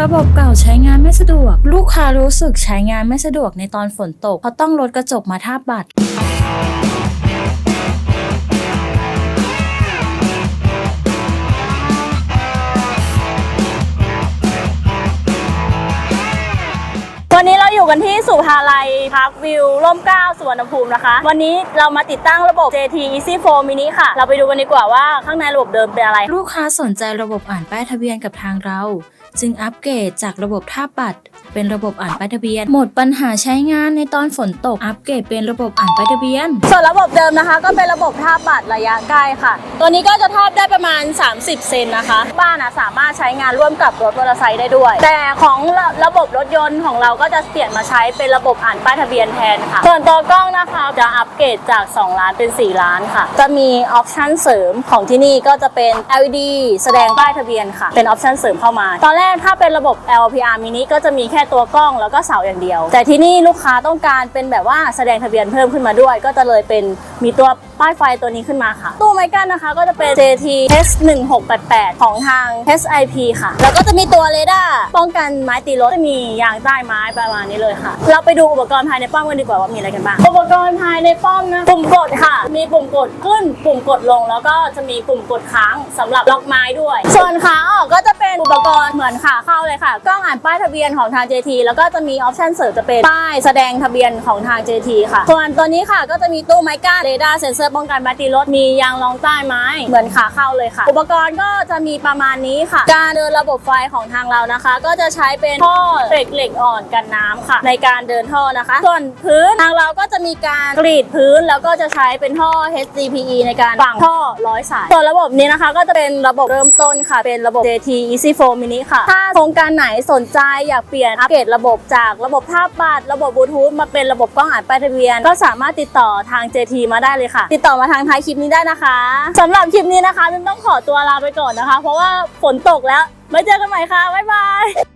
ระบบเก่าใช้งานไม่สะดวก ลูกค้ารู้สึกใช้งานไม่สะดวกในตอนฝนตกเพราะต้องลดกระจกมาทาบบัตรวันนี้เราอยู่กันที่สุภาลัยพาร์ควิวร่มเกล้าสุวรรณภูมินะคะ วันนี้เรามาติดตั้งระบบ JT Easy 4 Mini ค่ะ เราไปดูกันดีกว่าว่าข้างในระบบเดิมเป็นอะไร ลูกค้าสนใจระบบอ่านป้ายทะเบียนกับทางเรา จึงอัปเกรดจากระบบท่าบัตรเป็นระบบอ่านป้ายทะเบียน หมดปัญหาใช้งานในตอนฝนตกอัปเกรดเป็นระบบอ่านป้ายทะเบียน ส่วนระบบเดิมนะคะ ก็เป็นระบบท่าบัตรระยะใกล้ค่ะ ตัวนี้ก็จะทาบได้ประมาณ 30 เซนนะคะ บ้านนะสามารถใช้งานร่วมกับรถมอเตอร์ไซค์ได้ด้วย แต่ของระระบบรถยนต์ของเราก็จะเปลี่ยนมาใช้เป็นระบบอ่านป้ายทะเบียนแทนค่ะ ส่วนตัวกล้องนะคะจะอัปเกรดจาก 2 ล้านเป็น 4 ล้านค่ะ จะมีออปชั่นเสริมของที่นี่ก็จะเป็น LED แสดงป้ายทะเบียนค่ะ เป็นออปชั่นเสริมเข้ามา ตอนแรกถ้าเป็นระบบ LPR mini ก็จะมีแค่ตัวกล้องแล้วก็เสาอย่างเดียว แต่ที่นี่ลูกค้าต้องการเป็นแบบว่าแสดงทะเบียนเพิ่มขึ้นมาด้วย ก็จะเลยเป็นมีตัวป้ายไฟตัวนี้ขึ้นมาค่ะ ตู้ไม้กั้นนะคะก็จะเป็น JT S1688 ของทาง SIP ค่ะ แล้วก็จะมีตัวเรดาร์ป้องกันไม้ตีรถจะมียางใต้ไม้ประมาณนี้เลยค่ะ เราไปดูอุปกรณ์ภายในป้อมกันดีกว่าว่ามีอะไรกันบ้าง อุปกรณ์ภายในป้อมนะปุ่มกดค่ะ มีปุ่มกดขึ้น ปุ่มกดลง แล้วก็จะมีปุ่มกดค้างสำหรับล็อกไม้ด้วย ส่วนขาออกก็จะเป็นอุปกรณ์เหมือนขาเข้าเลยค่ะกล้องอ่านป้ายทะเบียนของทาง JT แล้วก็จะมีออปชั่นเสริมจะเป็นป้ายแสดงทะเบียนของทาง JT ค่ะ ส่วนตัวนี้ค่ะก็จะมีตู้ไม้กั้นเรดาร์เซ็นเซอร์ป้องกันไม้ตีรถมียางรองใต้ไม้เหมือนขาเข้าเลยค่ะ อุปกรณ์ก็จะมีประมาณนี้ค่ะ การเดินระบบไฟของทางเรานะคะ ก็จะใช้เป็นท่อเหล็กเหล็กอ่อนกันน้ำค่ะ ในการเดินท่อนะคะ ส่วนพื้นทางเราก็จะมีการกรีดพื้นแล้วก็จะใช้เป็นท่อ HDPE ในการฝังท่อร้อยสายส่วนระบบนี้นะคะ ก็จะเป็นระบบเริ่มต้นค่ะ เป็นระบบ JT Easy Flow Mini ค่ะ ถ้าโครงการไหนสนใจอยากเปลี่ยนอัปเกรดระบบจากระบบท่าบัตรระบบบลูทูธมาเป็นระบบกล้องอ่านป้ายทะเบียน ก็สามารถติดต่อทาง JT มาได้เลยค่ะ ติดต่อมาทางท้ายคลิปนี้ได้นะคะสำหรับคลิปนี้นะคะมินต้องขอตัวลาไปก่อนนะคะ เพราะว่าฝนตกแล้วไว้เจอกันใหม่ค่ะบ๊ายบาย